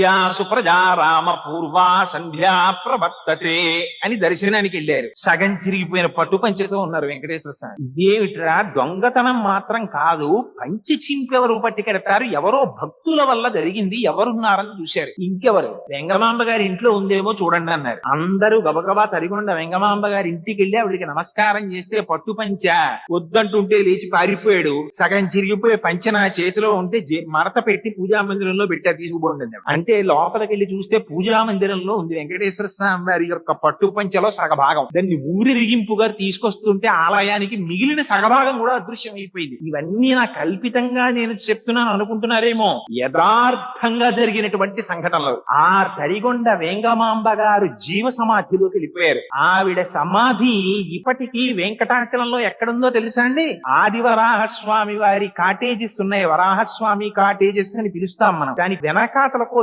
Yeah Supraja Rama పూర్వా సంధ్యా ప్రవర్తతే అని దర్శనానికి వెళ్ళారు. సగం చిరిగిపోయిన పట్టు పంచతో ఉన్నారు వెంకటేశ్వర స్వామి. ఇదేమిట్రా దొంగతనం మాత్రం కాదు పంచి చింపెవరు పట్టుకెడతారు ఎవరో భక్తుల వల్ల జరిగింది ఎవరున్నారని చూశారు. ఇంకెవరు? వెంగమాంబ గారి ఇంట్లో ఉందేమో చూడండి అన్నారు. అందరూ గబగబా తరిగొండ వెంగమాంబ గారి ఇంటికి వెళ్ళి ఆవిడికి నమస్కారం చేస్తే పట్టు పంచ. వద్దంటుంటే లేచి పారిపోయాడు. సగం చిరిగిపోయి పంచ నా చేతిలో ఉంటే మరత పెట్టి పూజా మందిరంలో పెట్టా తీసుకుపోండి అంటే లోపలికి వెళ్ళి చూస్తే పూజా మందిరంలో ఉంది. వెంకటేశ్వర స్వామి వారి యొక్క పట్టు పంచలో సగభాగం. దాన్ని ఊరిరిగింపుగా తీసుకొస్తుంటే ఆలయానికి మిగిలిన సగభాగం కూడా అదృశ్యం అయిపోయింది ఇవన్నీ నా కల్పితంగా నేను చెప్తున్నాను అనుకుంటున్నారేమో. యథార్థంగా జరిగినటువంటి సంఘటనలు. ఆ తరిగొండ వేంగమాంబ గారు జీవ సమాధిలోకి వెళ్ళిపోయారు. ఆవిడ సమాధి ఇప్పటికీ వెంకటాచలంలో ఎక్కడుందో తెలుసా అండి? ఆది వరాహస్వామి వారి కాటేజెస్ ఉన్నాయి. వరాహస్వామి కాటేజెస్ అని పిలుస్తాం మనం. దాని వెనకాతలకు